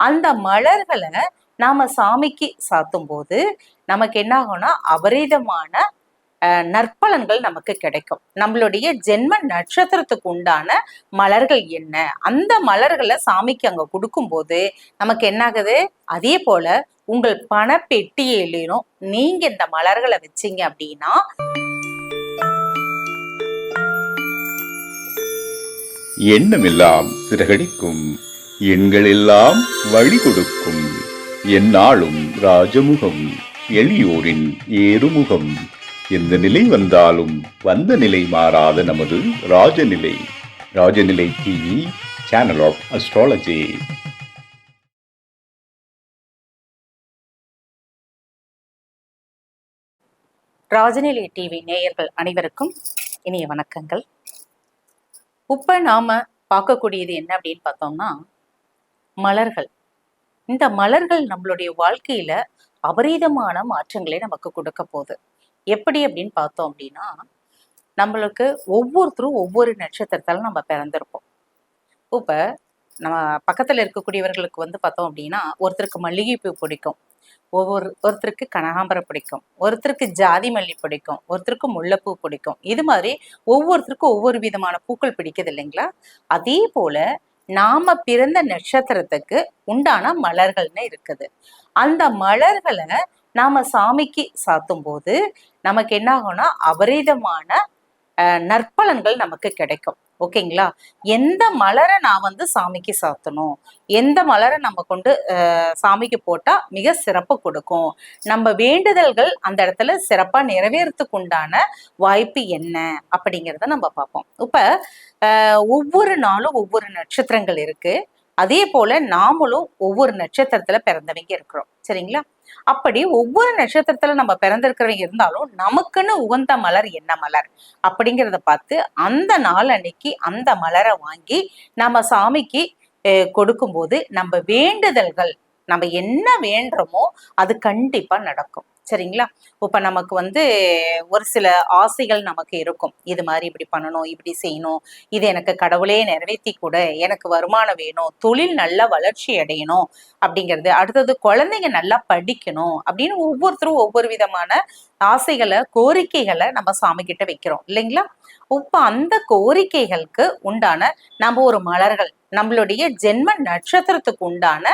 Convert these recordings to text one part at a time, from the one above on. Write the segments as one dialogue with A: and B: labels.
A: அந்த மலர்களை நாம சாமிக்கு சாத்தும் போது நமக்கு என்ன ஆகும்னா அபரிதமான அஹ், நற்பலன்கள் நமக்கு கிடைக்கும். நம்மளுடைய ஜென்ம நட்சத்திரத்துக்கு உண்டான மலர்கள் என்ன? அந்த மலர்களை சாமிக்கு அங்க கொடுக்கும்போது நமக்கு என்ன ஆகுது அதே போல உங்கள் பண பெட்டியிலும் நீங்க இந்த மலர்களை வச்சீங்க அப்படின்னா
B: எண்ணமெல்லாம் சிறகடிக்கும். எண்களெல்லாம் வழி கொடுக்கும் எந்நாளும் ராஜமுகம் எளியோரின் ஏறுமுகம். எந்த நிலை வந்தாலும் வந்த நிலை மாறாத நமது Rajanilai. Rajanilai TV channel of astrology
A: Rajanilai TV நேயர்கள் அனைவருக்கும் இனிய வணக்கங்கள். இப்ப நாம பார்க்கக்கூடியது என்ன அப்படின்னு பார்த்தோம்னா மலர்கள். இந்த மலர்கள் நம்மளுடைய வாழ்க்கையில அபரீதமான மாற்றங்களை நமக்கு கொடுக்க போகுது. எப்படி அப்படின்னு பார்த்தோம் அப்படின்னா நம்மளுக்கு ஒவ்வொருத்தரும் ஒவ்வொரு நட்சத்திரத்தால நம்ம பிறந்திருப்போம். இப்போ நம்ம பக்கத்துல இருக்கக்கூடியவர்களுக்கு வந்து பார்த்தோம் அப்படின்னா ஒருத்தருக்கு மல்லிகைப்பூ பிடிக்கும். ஒவ்வொரு ஒருத்தருக்கு கனகாம்பரம் பிடிக்கும். ஒருத்தருக்கு ஜாதி மல்லி பிடிக்கும். ஒருத்தருக்கு முல்லைப்பூ பிடிக்கும். இது மாதிரி ஒவ்வொருத்தருக்கும் ஒவ்வொரு விதமான பூக்கள் பிடிக்குது இல்லைங்களா? அதே போல நாம பிறந்த நட்சத்திரத்துக்கு உண்டான மலர்கள்னு இருக்குது. அந்த மலர்களை நாம சாமிக்கு சாத்தும் போது நமக்கு என்ன ஆகும்னா அபரிதமான அஹ், நற்பலன்கள் நமக்கு கிடைக்கும். ஓகேங்களா? எந்த மலரை நான் வந்து சாமிக்கு சாத்தணும்? எந்த மலரை நம்ம கொண்டு சாமிக்கு போட்டா மிக சிறப்பு கொடுக்கும்? நம்ம வேண்டுதல்கள் அந்த இடத்துல சிறப்பா நிறைவேறதுக்கு உண்டான வாய்ப்பு என்ன? அப்படிங்கிறத நம்ம பார்ப்போம். இப்ப ஒவ்வொரு நாளும் ஒவ்வொரு நட்சத்திரங்கள் இருக்கு. அதே போல நாமளும் ஒவ்வொரு நட்சத்திரத்துல பிறந்தவங்க இருக்கிறோம். சரிங்களா? அப்படி ஒவ்வொரு நட்சத்திரத்துல நம்ம பிறந்திருக்கிறவங்க இருந்தாலும் நமக்குன்னு உகந்த மலர் என்ன மலர்? அப்படிங்கிறத பார்த்து அந்த நாள் அன்னைக்கு அந்த மலரை வாங்கி நம்ம சாமிக்கு கொடுக்கும்போது நம்ம வேண்டுதல்கள் நம்ம என்ன வேண்டுறோமோ அது கண்டிப்பா நடக்கும். சரிங்களா? இப்ப நமக்கு வந்து ஒரு சில ஆசைகள் நமக்கு இருக்கும். இது மாதிரி இப்படி பண்ணணும் இப்படி செய்யணும். இது எனக்கு கடவுளே நிறைவேற்றி கூட எனக்கு வருமானம் வேணும் தொழில் நல்லா வளர்ச்சி அடையணும் அப்படிங்கிறது. அடுத்தது குழந்தைங்க நல்லா படிக்கணும் அப்படின்னு ஒவ்வொருத்தரும் ஒவ்வொரு விதமான ஆசைகளை கோரிக்கைகளை நம்ம சாமி கிட்ட வைக்கிறோம். இல்லைங்களா? இப்ப அந்த கோரிக்கைகளுக்கு உண்டான நம்ம ஒரு மலர்கள் நம்மளுடைய ஜென்ம நட்சத்திரத்துக்கு உண்டான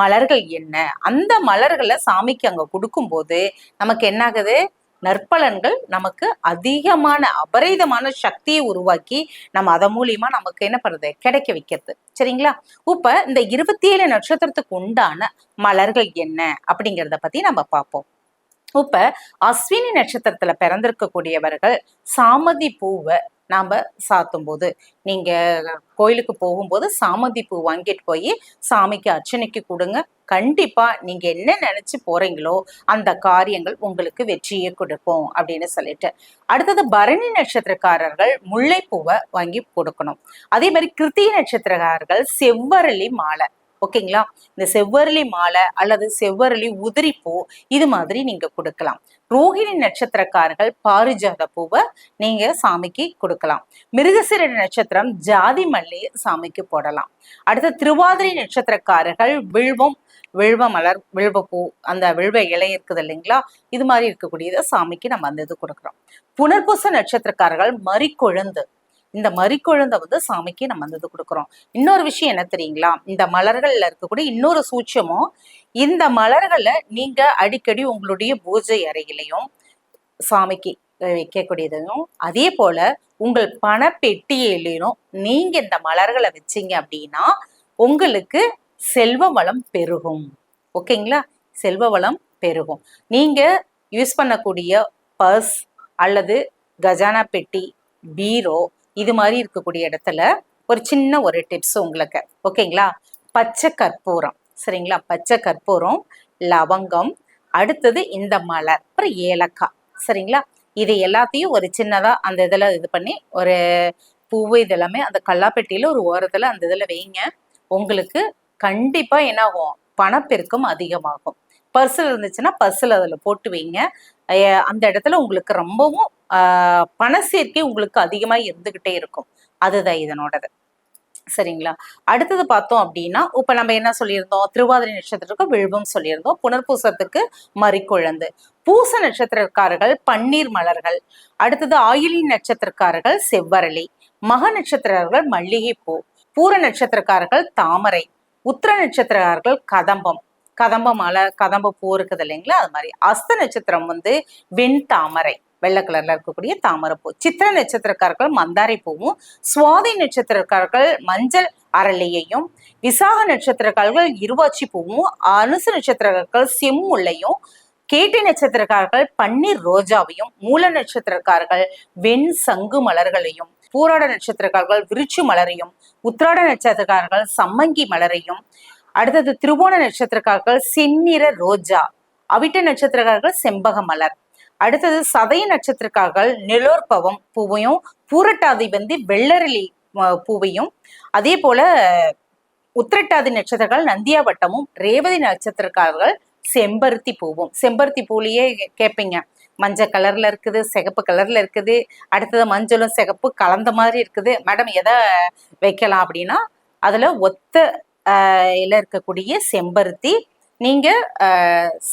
A: மலர்கள் என்ன? அந்த மலர்களை சாமிக்கு அங்க கொடுக்கும்போது நமக்கு என்ன ஆகுது நற்பலன்கள் நமக்கு அதிகமான அபரிதமான சக்தியை உருவாக்கி நம்ம அதன் மூலியமா நமக்கு என்ன பண்ணுறது கிடைக்க வைக்கிறது. சரிங்களா? இப்ப இந்த இருபத்தி ஏழு நட்சத்திரத்துக்கு உண்டான மலர்கள் என்ன? அப்படிங்கிறத பத்தி நம்ம பார்ப்போம். இப்ப அஸ்வினி நட்சத்திரத்துல பிறந்திருக்கக்கூடியவர்கள் சாமதி பூவை நாம சாத்தும் போது நீங்க கோயிலுக்கு போகும்போது சாமந்தி பூ வாங்கிட்டு போய் சாமிக்கு அர்ச்சனைக்கு கொடுங்க. கண்டிப்பா நீங்க என்ன நினைச்சு போறீங்களோ அந்த காரியங்கள் உங்களுக்கு வெற்றியை கொடுக்கும் அப்படின்னு சொல்லிட்டு. அடுத்தது பரணி நட்சத்திரக்காரர்கள் முல்லைப்பூவை வாங்கி கொடுக்கணும். அதே மாதிரி கிருத்திய நட்சத்திரக்காரர்கள் செவ்வரளி மாலை. ஓகேங்களா? இந்த செவ்வரளி மாலை அல்லது செவ்வரளி உதிரிப்பூ இது மாதிரி நீங்க கொடுக்கலாம். ரோகிணி நட்சத்திரக்காரர்கள் பாரிஜாத பூவை நீங்க சாமிக்கு கொடுக்கலாம். மிருகசிர நட்சத்திரம் ஜாதி மல்லி சாமிக்கு போடலாம். அடுத்து திருவாதிரை நட்சத்திரக்காரர்கள் வில்வம் வில்வ மலர் வில்வப்பூ அந்த வில்வ இலை இருக்குது இல்லைங்களா? இது மாதிரி இருக்கக்கூடியதை சாமிக்கு நம்ம அந்த இது கொடுக்குறோம். புனர்பூச நட்சத்திரக்காரர்கள் மறிக்கொழுந்து இந்த மறிக்குழந்தை வந்து சாமிக்கு நம்ம வந்து இது கொடுக்குறோம். இன்னொரு விஷயம் என்ன தெரியுங்களா? இந்த மலர்கள்ல இருக்கக்கூடிய இன்னொரு சூட்சமும் இந்த மலர்களை நீங்க அடிக்கடி உங்களுடைய பூஜை அறையிலையும் சாமிக்கு வைக்கக்கூடியதையும் அதே போல உங்கள் பணப்பெட்டியிலும் நீங்க இந்த மலர்களை வச்சீங்க அப்படின்னா உங்களுக்கு செல்வ வளம் பெருகும். ஓகேங்களா செல்வ வளம் பெருகும். நீங்க யூஸ் பண்ணக்கூடிய பர்ஸ் அல்லது கஜானா பெட்டி பீரோ இது மாதிரி இருக்கக்கூடிய இடத்துல ஒரு சின்ன ஒரு டிப்ஸ் உங்களுக்கு. ஓகேங்களா பச்சை கற்பூரம். சரிங்களா? பச்சை கற்பூரம் லவங்கம் அடுத்தது இந்த மலர் அப்புறம் ஏலக்காய். சரிங்களா? இது எல்லாத்தையும் ஒரு சின்னதா அந்த இதுல இது பண்ணி ஒரு பூவு இதெல்லாமே அந்த கல்லாப்பெட்டியில் ஒரு ஓரத்துல அந்த இதுல வைங்க. உங்களுக்கு கண்டிப்பா என்ன ஆகும் பணப்பெருக்கம் அதிகமாகும். பர்ஸில் இருந்துச்சுன்னா பர்ஸில் அதில் போட்டு வைங்க. அந்த இடத்துல உங்களுக்கு ரொம்பவும் ஆஹ் பண சேர்க்கை உங்களுக்கு அதிகமாக இருந்துகிட்டே இருக்கும். அதுதான் இதனோடது. சரிங்களா? அடுத்தது பார்த்தோம் அப்படின்னா இப்போ நம்ம என்ன சொல்லியிருந்தோம்? திருவாதிரை நட்சத்திரத்துக்கு விழுவம் சொல்லியிருந்தோம். புனர்பூசத்துக்கு மறிக்குழந்து. பூச நட்சத்திரக்காரர்கள் பன்னீர் மலர்கள். அடுத்தது ஆயிலி நட்சத்திரக்காரர்கள் செவ்வரளி. மக நட்சத்திரர்கள் மல்லிகைப்பூ. பூர நட்சத்திரக்காரர்கள் தாமரை. உத்திர நட்சத்திரக்காரர்கள் கதம்பம். கதம்ப மலை கதம்ப பூ இருக்குது இல்லைங்களா? அது மாதிரி அஸ்த நட்சத்திரம் வந்து வெண் தாமரை வெள்ளை கலர்ல இருக்கக்கூடிய தாமரைப்பூ சித்திர நட்சத்திரக்காரர்கள் மந்தாரை பூவும் சுவாதி நட்சத்திரக்காரர்கள் மஞ்சள் அரளியையும் விசாக நட்சத்திரக்காரர்கள் இருவாச்சி பூவும் அனுசு நட்சத்திரக்காரர்கள் செம்முள்ளையும் கேட்டி நட்சத்திரக்காரர்கள் பன்னீர் ரோஜாவையும் மூல நட்சத்திரக்காரர்கள் வெண் சங்கு மலர்களையும் பூராட நட்சத்திரக்காரர்கள் விருட்சி மலரையும் உத்திராட நட்சத்திரக்காரர்கள் சம்மங்கி மலரையும் அடுத்தது திருவோண நட்சத்திரக்காரர்கள் செந்நிற ரோஜா அவிட்ட நட்சத்திரக்காரர்கள் செம்பக மலர். அடுத்தது சதய நட்சத்திரக்காரர்கள் நிலோற்பவம் பூவையும் பூரட்டாதி வந்து வெள்ளரளி பூவையும். அதே போல உத்திரட்டாதி நட்சத்திரக்காரர்கள் நந்தியாவட்டமும் ரேவதி நட்சத்திரக்காரர்கள் செம்பருத்தி பூவும். செம்பருத்தி பூலையே கேட்பீங்க மஞ்சள் கலர்ல இருக்குது சிகப்பு கலர்ல இருக்குது. அடுத்தது மஞ்சளும் சிகப்பு கலந்த மாதிரி இருக்குது. மேடம் எதை வைக்கலாம் அப்படின்னா அதுல ஒத்த இல்ல இருக்கக்கூடிய செம்பருத்தி நீங்க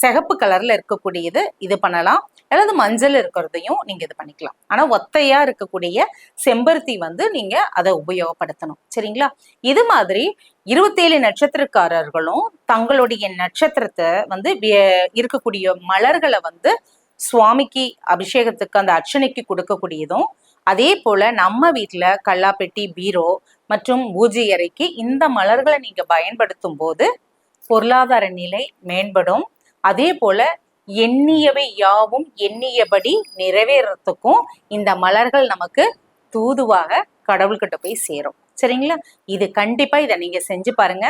A: சிகப்பு கலர்ல இருக்கக்கூடியது இது பண்ணலாம். அல்லது மஞ்சள் இருக்கிறதையும் நீங்க இது பண்ணிக்கலாம். ஆனா ஒத்தையா இருக்கக்கூடிய செம்பருத்தி வந்து நீங்க அதை உபயோகப்படுத்தணும். சரிங்களா? இது மாதிரி இருபத்தேழு நட்சத்திரக்காரர்களும் தங்களுடைய நட்சத்திரத்தை வந்து இருக்கக்கூடிய மலர்களை வந்து சுவாமிக்கு அபிஷேகத்துக்கு அந்த அர்ச்சனைக்கு கொடுக்கக்கூடியதும் அதே போல நம்ம வீட்டில் கல்லாப்பெட்டி பீரோ மற்றும் பூஜை அறைக்கு இந்த மலர்களை நீங்கள் பயன்படுத்தும் போது பொருளாதார நிலை மேம்படும். அதே போல எண்ணியவை யாவும் எண்ணியபடி நிறைவேறத்துக்கும் இந்த மலர்கள் நமக்கு தூதுவாக கடவுள்கிட்ட போய் சேரும். சரிங்களா? இது கண்டிப்பாக இதை நீங்கள் செஞ்சு பாருங்க.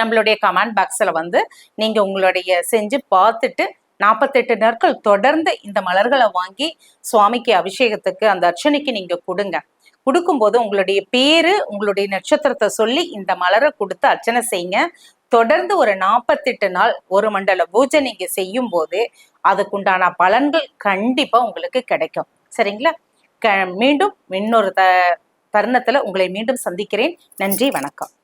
A: நம்மளுடைய கமெண்ட் பாக்ஸில் வந்து நீங்கள் உங்களுடைய செஞ்சு பார்த்துட்டு நாற்பத்தெட்டு நாட்கள் தொடர்ந்து இந்த மலர்களை வாங்கி சுவாமிக்கு அபிஷேகத்துக்கு அந்த அர்ச்சனைக்கு நீங்க கொடுங்க. கொடுக்கும்போது உங்களுடைய பேரு உங்களுடைய நட்சத்திரத்தை சொல்லி இந்த மலரை கொடுத்து அர்ச்சனை செய்யுங்க. தொடர்ந்து ஒரு நாற்பத்தெட்டு நாள் ஒரு மண்டல பூஜை நீங்க செய்யும் போது அதுக்குண்டான பலன்கள் கண்டிப்பா உங்களுக்கு கிடைக்கும். சரிங்களா? க மீண்டும் இன்னொரு த தருணத்துல உங்களை மீண்டும் சந்திக்கிறேன். நன்றி வணக்கம்.